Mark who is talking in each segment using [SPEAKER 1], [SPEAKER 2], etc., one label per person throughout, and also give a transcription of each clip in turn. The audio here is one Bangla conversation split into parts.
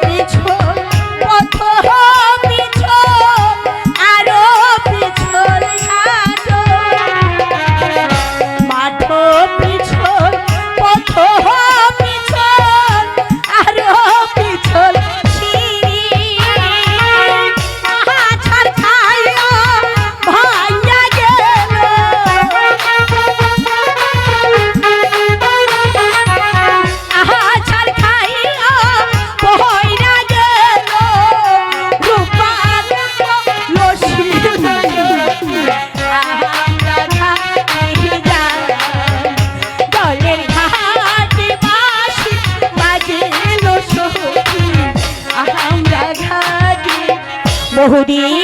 [SPEAKER 1] পিছু পথ শহরী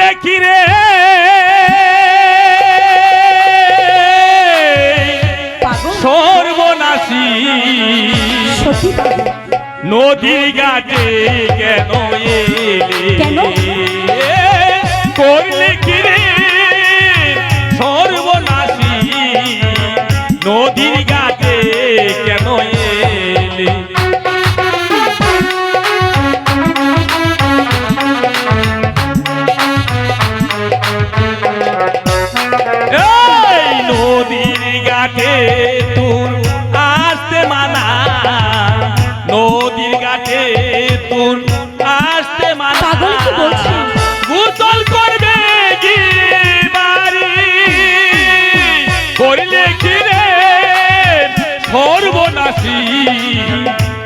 [SPEAKER 2] করলে কি সর্বনাশী। নদী গাছে কেন করলে কি ভালোবাসি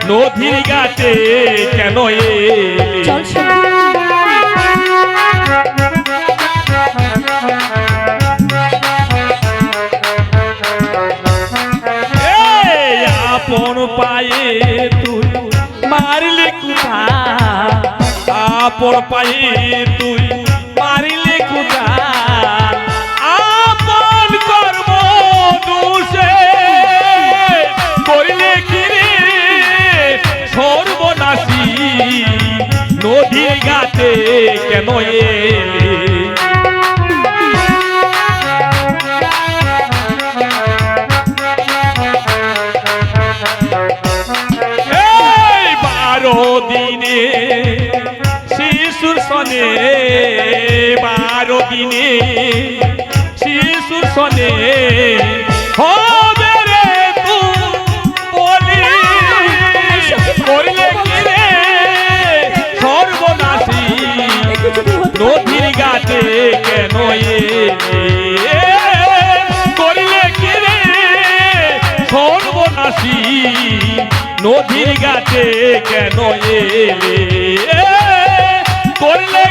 [SPEAKER 2] নদীর গাছে কেন আপন পায়ে তুই মারলি কোথা আপন পায়ে তুই জায়গাতে কেন এলি? বারো দিনে শিশুর সনে হয় নয়ে করিলে কি রে? সর্বনাশী নদীর গাছে কেন এলে? করলে